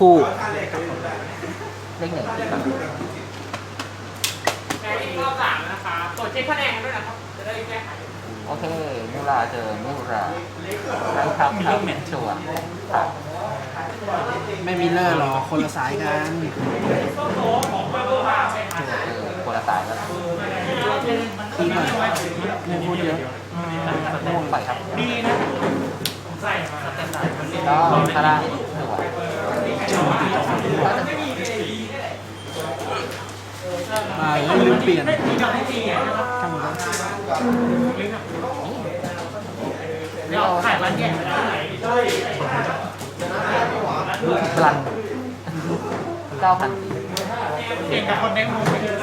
คู่เลขหนึ่งที่ก่อนแพ้ที่รอบสามนะคะตรวจเช็คคะแนนกันด้วยนะครับ จะได้แก้ไขโอเคมูราเจอมูราได้ครับครับชัวร์ครับไม่มีเลอร์หรอคนละสายกันเออคนละสายแล้วทีก่อนไม่พูดเยอะม่วงไปครับดีนะใส่มาก็คาราชัวร์ก็จะ อ่าไม่ลืมเปลี่ยนจับให้ดีนะครับช่างมันเดี๋ยวถ่ายมันแยกพลังเก้าพันเก่งกับคนแบงค์มุมไปเลย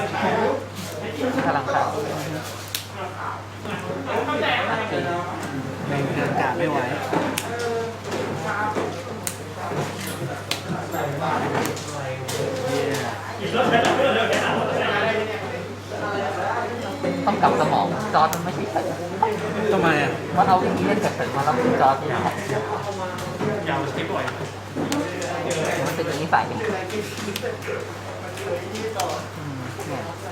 พลังเข้าเข้าใจไหมแบ่งเกินกาดไม่ไหว ต้องกลับสมองจอร์ดมันไม่ใช่เถิดทำไมอะมันเอาวิธีเล่นเถิดมาแล้วจอร์ดไม่ได้ยาวสกิปบ่อยมันเป็นอย่างนี้ใส่เนี่ย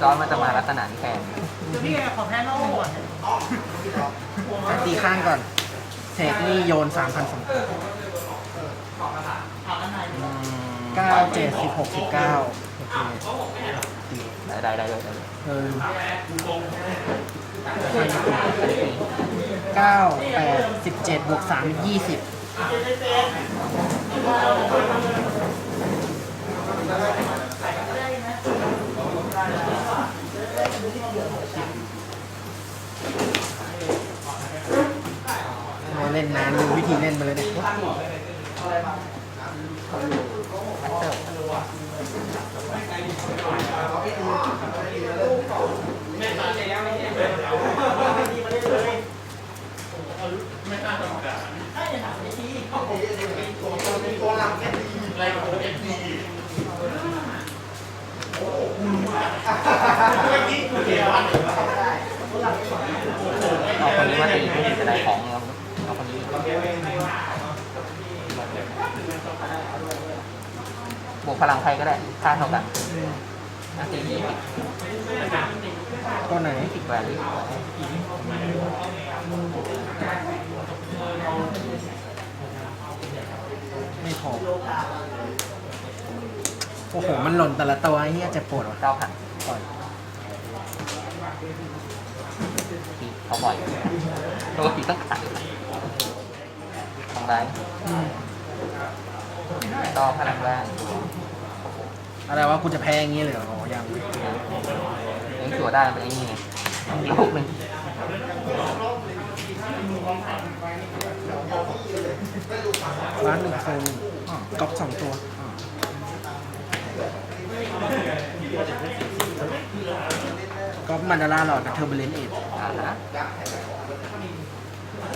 จอร์ดมันจะมาลักษณะนี้แทนนี่ไงขอแพ้รอบก่อนตีข้างก่อนเทคนี่โยนสามพันสอง เก้าเจ็ดสิบหกสิบเก้าโอเคตีได้ได้ได้ได้ได้เออเก้าแปดสิบเจ็ดบวกสามยี่สิบเราเล่นนานดูวิธีเล่นไปเลยเนี่ย เอาคนนี้มาตีผู้หญิงจะได้ของเอาเอาคนนี้บวกพลังใครก็ได้ค่าเท่ากันนทีนี้ตัวไหนติดแวร์ลี่ไม่พอโอ้โห มันหล่นแต่ละตัวเหี้ยจะปวดว่ะเก้าพันปล่อยเขาบ่อย ตัวทีต้งขายทางไรอืมต่อพลังแรงอะไรวะกูจะแพ้อย่างงี้เลยเหรอยังเลี้ยงตัวได้เป็นไอ้นี่ไงลูกหนึ่งร้านหนึ่งโซนก๊อปสองตัวก๊อปมันดาราหลอดกับเทอร์เบเลนเอ็ดอ่าฮะ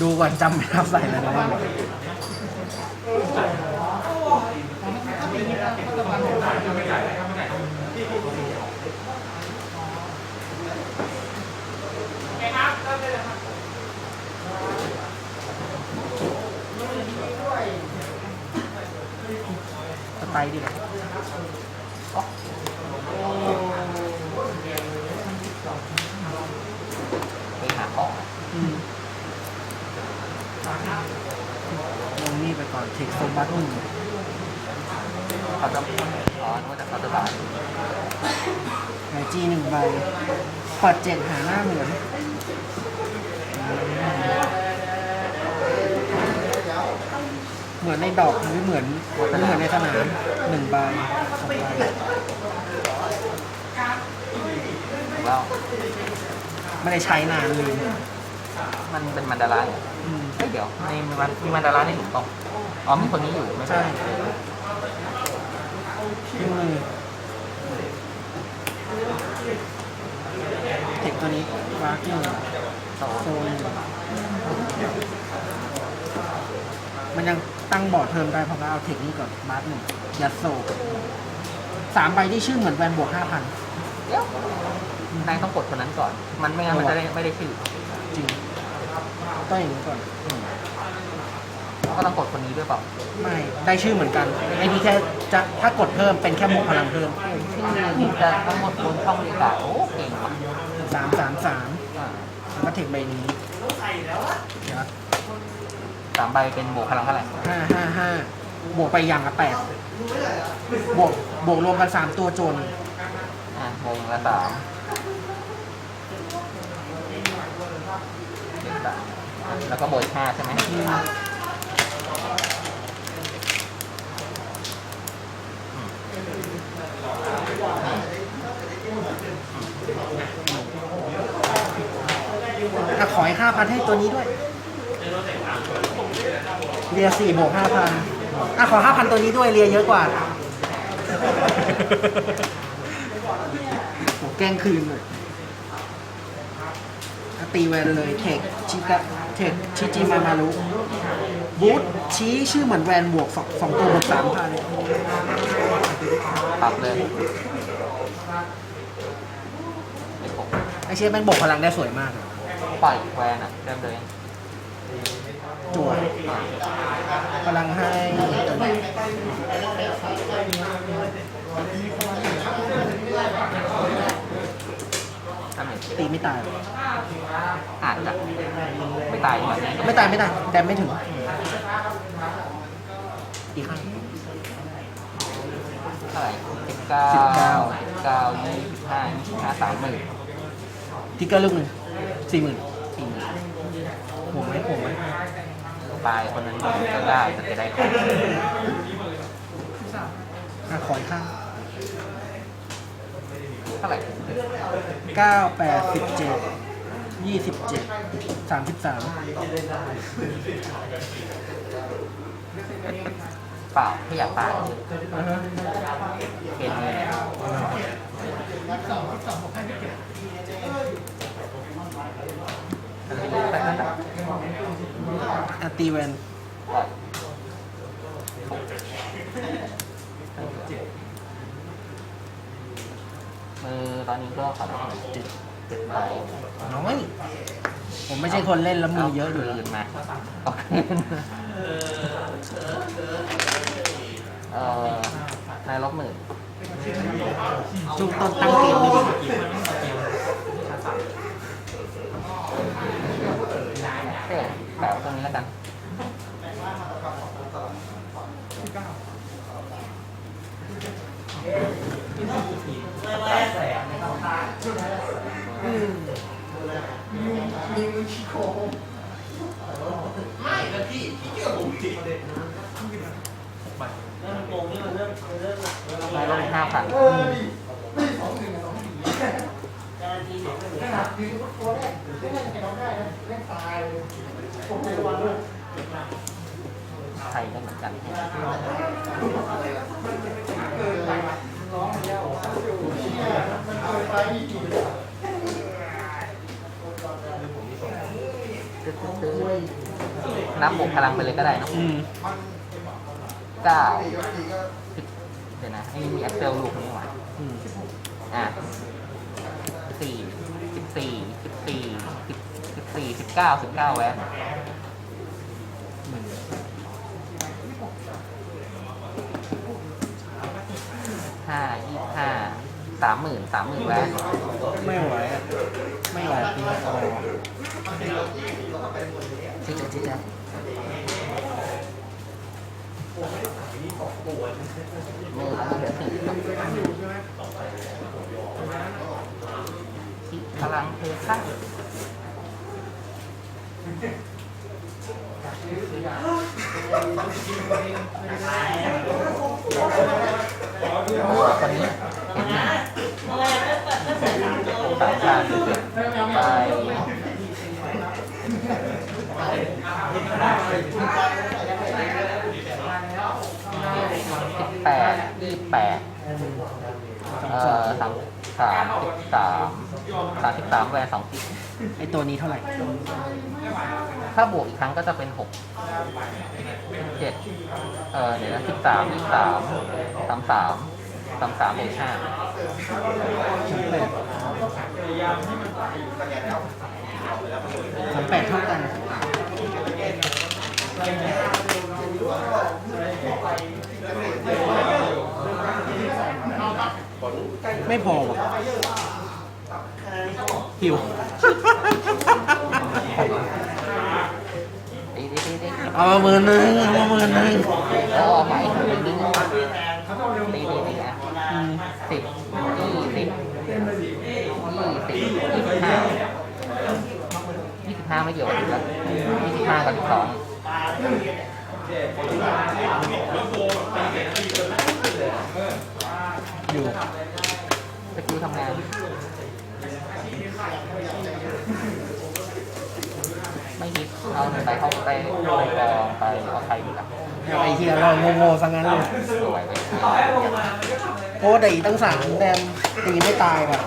ดูก่อนจำไม่ได้ใส่แล้วนะว่าครับเริ่มได้เลยครับ สไตล์ดิ ไปหาของ อืมลงนี่ไปก่อนเทคโซบัตอุ้ม เขาจะอ๋อนึกว่าจะเขาจะบาท ไอ จีหนึ่งใบขอดเจ็ดหาหน้าเหมือนเหมือนในดอกหรือเหมือนหรือเหมือนในสนามหนึ่งใบสองใบถูกแล้วไม่ได้ใช้นานเลยมันเป็นมันดาราเนี่ยอืมเฮ้ยเดี๋ยวในมันมีมันดาราในถุงกล่องอ๋อมีคนนี้อยู่ไม่ใช่ใช่ ตัวนี้วาร์กหนึ่งโซนโซนหนึ่งมันยังตั้งบอร์ดเพิ่มได้เพราะว่าเอาเทคนี้ก่อนบาร์หนึ่งยัดโซสามใบที่ชื่อเหมือนแวนบวกห้าพันเดี๋ยวนายต้องกดคนนั้นก่อน มันไม่งั้นมันจะได้ไม่ได้ชื่อจริงต้องอย่างนี้ก่อนแล้วก็ต้องกดคนนี้ด้วยเปล่า ไม่ ได้ชื่อเหมือนกันไอ้นี่แค่จะถ้ากดเพิ่มเป็นแค่บวกพลังเพิ่ม ชื่อจะทั้งหมดบนช่องบรรยากาศโอ้เก่งว่ะ สามสามสามอ่าแล้วก็เทคใบนี้ยัดสามใบเป็นบวกพลังเท่าไหร่ห้าห้าห้าบวกไปอย่างละแปดบวกบวกรวมกันสามตัวโจน อ่าบวกละสามเป็นสามแล้วก็บวกอีกห้าใช่ไหม อะขอให้ห้าพันให้ตัวนี้ด้วยเรียสี่บวกห้าพันอะขอห้าพันตัวนี้ด้วยเรียเยอะกว่าโหแกล้งคืนเลยอะตีแวนเลยเทคชิกะเทคชิจิมามารุบูทชี้ชื่อเหมือนแวนบวกสองสองตัวบวกสามพันปรับเลยไอ้ผมไอเชฟแม่งบวกพลังได้สวยมากอะ ปล่อยแวนอะเริ่มเลย จั่วพลังให้ตัวนี้ถ้าเหม็นตีไม่ตาย อาจจะไม่ตายแบบนี้ไม่ตายไม่ตายแต่ไม่ถึงตีข้างเท่าไหร่สิบเก้าสิบเก้าสิบเก้ายี่สิบห้ายี่สิบห้าสามหมื่นทิกเกอร์ลูกหนึ่ง สี่หมื่นสี่หมื่นห่วงไหมห่วงไหมตายคนนั้นก็ได้แต่จะได้ของอะขออีกข้างเท่าไหร่เก้าแปดสิบเจ็ดยี่สิบเจ็ดสามสิบสามเปล่าไม่อยากตายอ่าฮะเป็นเงินมันเป็นแต่นั่นแหละ อะตีแวนปล่อยมือตอนนี้ก็ขอได้เจ็ดเจ็ดใบน้อยผมไม่ใช่คนเล่นแล้วมือเยอะอยู่คืแล้ว นมาเอาคืนเอ่อนายลบหมื่น จุกต้นตั้งเกมไม่ดีเนับบวกพลังไปเลยก็ได้เนอะอืมเก้าสิบเดี๋ยวนะไอ้นี่มี Excel ลูกนี้หว่าอืมอะสี่สิบสี่สิบสี่สิบสิบสี่สิบเก้าสิบเก้าแวนหนึ่งห้ายี่ห้าสามหมื่นสามหมื่นแวนไม่ไหวอะไม่ไหวตีไม่ออกชิจ๊ะชิจ๊ะมือเหลือสี่ที่พลังเทข้างคนนี้เห็นไหม สิบแปดยี่สิบแปดเอ่อสามสามสิบสามสามสิบสามแวนสองกิไอตัวนี้เท่าไหร่ถ้าบวกอีกครั้งก็จะเป็นหกเจ็ดเอ่อเดี๋ยวนะสิบสามยี่สามสามสาม สามสามบวกห้าสามแปดเท่ากันไม่พอว่ะหิวตีตีตีตีเอามาหมื่นหนึ่งเอามาหมื่นหนึ่งแล้วเอาใหม่หนึ่งนึงตีตีตีอะ อืม สิบยี่สิบยี่สิบยี่สิบห้ายี่สิบห้าไม่เกี่ยวกับสิบละยี่สิบ ห้ากับสิบสองอยู่สกิลทำงาน ไม่ฮิตเอาหนึ่งใบเข้าไปกองไปเอาใครดีล่ะเอาไอเฮียเราโง่ๆซะงั้นเลยสวยไปโอ้แต่อีกตั้งสามแดมตีไม่ตายว่ะ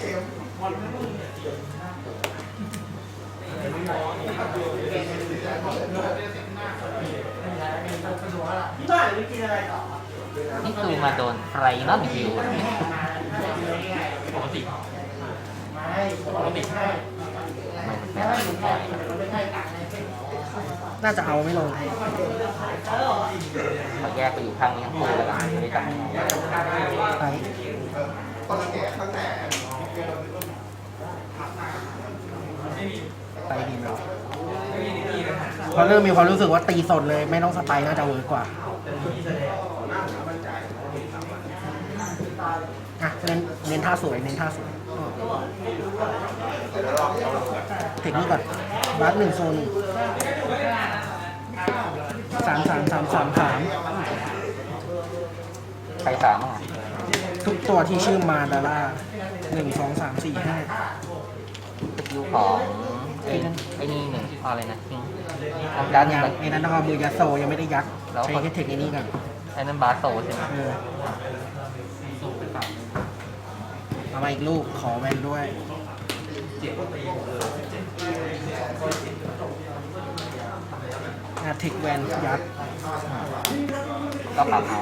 เกม นี่คือมาโดนไรนอนฮิวปกติปกติน่าจะเอาไม่ลงขอแยกไปอยู่ข้างนี้ทั้งคู่แล้วกันไม่ได้จับไป ไปดีไหมพอเริ่มมีความรู้สึกว่าตีสดเลยไม่ต้องสไปร์น่าจะเวิร์กกว่าอะเน้นเน้นท่าสวยเน้นท่าสวยเทคนิคก่อนบัสหนึ่งโซนหนึ่งสามสามสามสามสามใครสามอะทุกตัวที่ชื่อมาดาร่าหนึ่งสองสามสี่ห้าสกิลของ ไอ้ไอ้นี่หนึ่งอะไรนะคิงทำการยังมันไอ้นั้นต้องเอามือยัดโซยังไม่ได้ยัดแล้วใช้แค่เทคนิคนี้กันไอ้นั่นบาสโซใช่ไหมเออเอามาอีกลูกขอแวนด้วยอะเทคแวนยัดก็ปรับเอา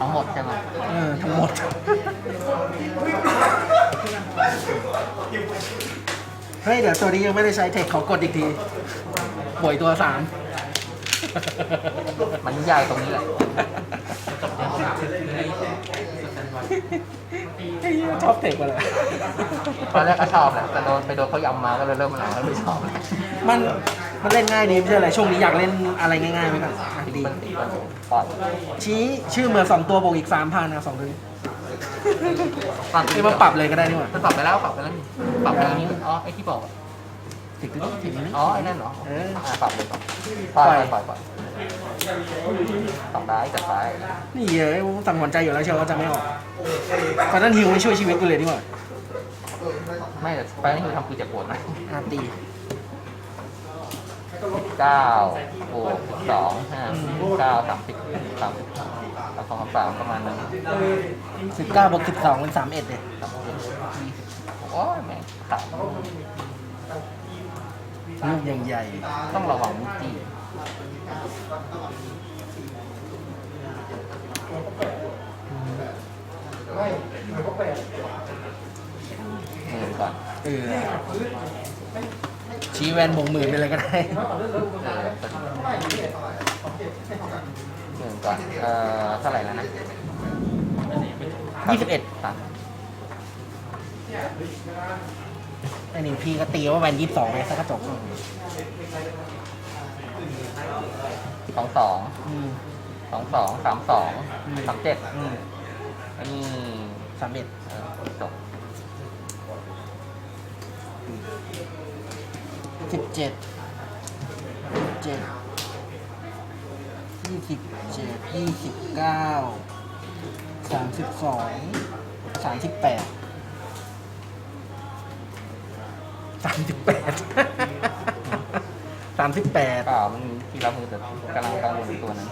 ทั้งหมดใช่ไหมเออทั้งหมด เฮ้ยเดี๋ยวตัวนี้ยังไม่ได้ใช้เทคขอกดอีกทีป่วยตัวสามมันยากตรงนี้แหละไอ้เหี้ยชอบเทคมาเลยตอนแรกก็ชอบแหละแต่โดนไปโดนเขายำมาก็เลยเริ่มมันหลังแล้วไม่ชอบมันมันเล่นง่ายดีไม่ใช่อะไรช่วงนี้อยากเล่นอะไรง่ายๆไปก่อนอะดีมันติดมันปล่อยชี้ชื่อเมืองสองตัวบวกอีกสามพันนะสองตัวนี้ ปรับนี่มันปรับเลยก็ได้นี่หว่ามันปรับไปแล้วปรับไปแล้วนี่ปรับไปอันนี้อ๋อไอ้ที่บอกอะติดติดติดนี้อ๋อไอ้นั่นเหรอเอออ่าปรับเลยปรับปล่อยปล่อยปล่อยสองได้จัดไปนี่เยอะสั่งหวนใจอยู่แล้วเชียวว่าจะไม่ออกตอนนั้นฮิวไม่ช่วยชีวิตกูเลยนี่หว่าไม่แต่ไปนี่คือทำกูเจ็บปวดไหมอาตี เก้าบวกสองห้าเก้าสามสิบสามสิบสามสามสองสามประมาณนั้นสิบเก้าบวกสิบสองเป็นสามเอ็ดเลยสามสิบยี่สิบโอ้ยแม่งขาดลูกยังใหญ่ ต้องระวังมิจี้หนึ่งก่อนเออ ชี้แวนบวกหมื่นไปเลยก็ได้เออหนึ่งก่อนเอ่อเท่าไหร่แล้วนะยี่สิบเอ็ดสามอันนี้พี่ก็ตีว่าแวนยี่สิบสองไปสักกระจกสองสองอืมสองสองสามสองสามเจ็ดอืมอันนี้สามเอ็ดเออจบ สิบเจ็ดสิบเจ็ดยี่สิบเจ็ดยี่สิบเก้าสามสิบสองสามสิบแปดสามสิบแปดสามสิบแปดเปล่ามันทีละมือแต่กำลังกังวลตัวนั้น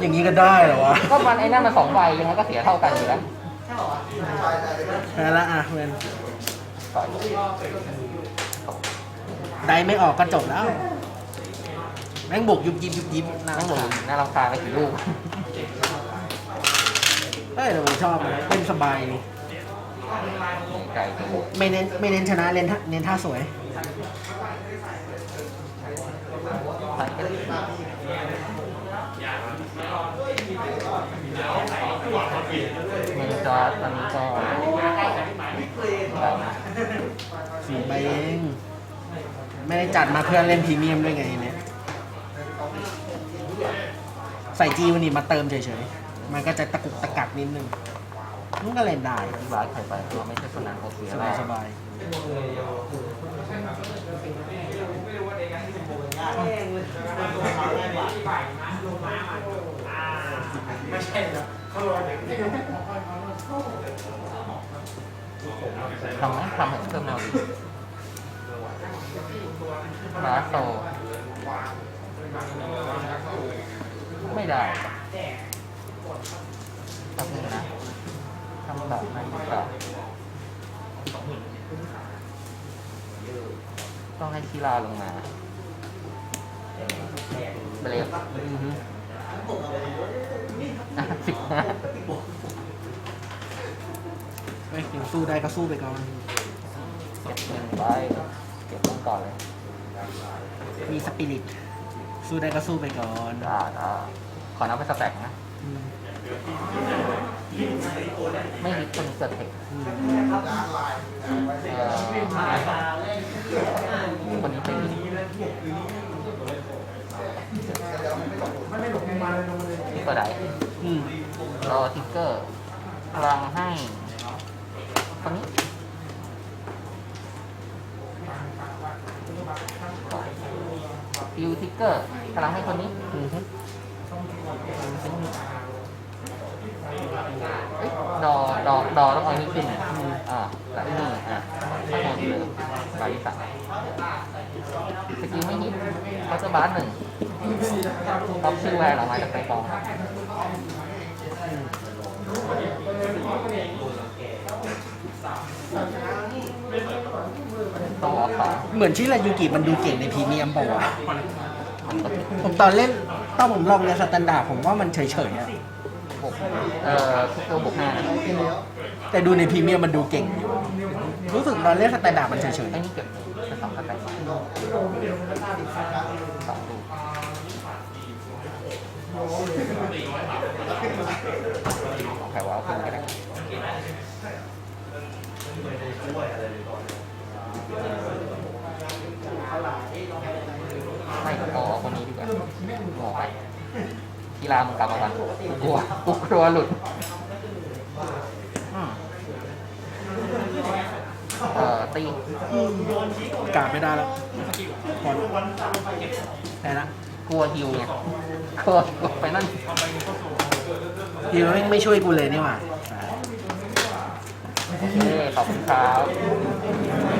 อย่างนี้ก็ได้เหรอวะก็มันไอ้นั่นมันสองใบยังไงก็เสียเท่ากันอยู่แล้ว แพ้ละอะเวน ต่อยได้ไม่ออกก็จบแล้ว แม่งบุกยุบยิบยุบยิบน่านั่งสบงนสารน่ารำคาญไปกี่ลูกเอ้ยแต่ผมชอบนะเล่นสบายดีไก่ตัวไม่เน้นไม่เน้นชนะเน้นท่าเน้นท่าสวยใส่กันมือจอตอนนี้ก็แบบ สี่ใบ เอง ไม่ได้จัดมาเพื่อเล่นพรีเมียมด้วยไงเนี่ย ใส่จีวันนี้มาเติมเฉยๆ มันก็จะตะกุกตะกักนิดนึงมันก็เล่นได้ที่บ้านใครไปเราไม่ใช่คนนั้นโอเคสแล้บายวสบายไม่ใช่เหรอเขารอเด็กทำไหมทำให้เพิ่มแนวดี มาโซ ไม่ได้แป๊บนึงนะทำแบบนั้นดีกว่าต้องให้คีลาลงมาเบรฟอือฮึสิบห้าเฮ้ยยังสู้ได้ก็สู้ไปก่อนเก็บหนึ่งใบเก็บต้นก่อนเลยมีสปิริต สู้ได้ก็สู้ไปก่อนได้ได้ขอนับเป็นสแต็กนะ อืมไม่ฮิตคนเกิดเทคอืมเอ่อคนนี้เป็นนี่ก็ได้อืมรอทิกเกอร์พลังให้คนนี้ เกอร์พลังให้คนนี้อือฮึเอ้ยดอดอดอต้องเอาอันนี้ขึ้นอ่าแล้วนี่อะทั้งหมดเลยใบที่สามสกิลไม่ฮิตเขาจะบาสหนึ่งท็อปชื่อแวร์ออมาจากในกองต้องออกสองเหมือนชิรยูกิมันดูเก่งในพรีเมียมเปล่าวะ ผมตอนเล่นตอนผมลองในสแตนดาร์ดผมว่ามันเฉยๆอะบวกเอ่อทุกตัวบวกห้านะแต่ดูในพรีเมียมมันดูเก่งอยู่รู้สึกตอนเล่นสแตนดาร์ดมันเฉยไอ้นี่เก็บเป็นสองสแต็กสองลูกของใครวะเอาขึ้นก็ได้ ไม่ก็เอาคนนี้ดีกว่าโง่ไปกีฬามึงกลับมาก่อนกูกลัวกูกลัวหลุดอืมเอ่อตีๆกาดไม่ได้แล้วพอแต่ละกลัวฮิวไงกลัวกลัวไปนั่นทีมันไม่ช่วยกูเลยนี่หว่าโอเคขอบคุณครับ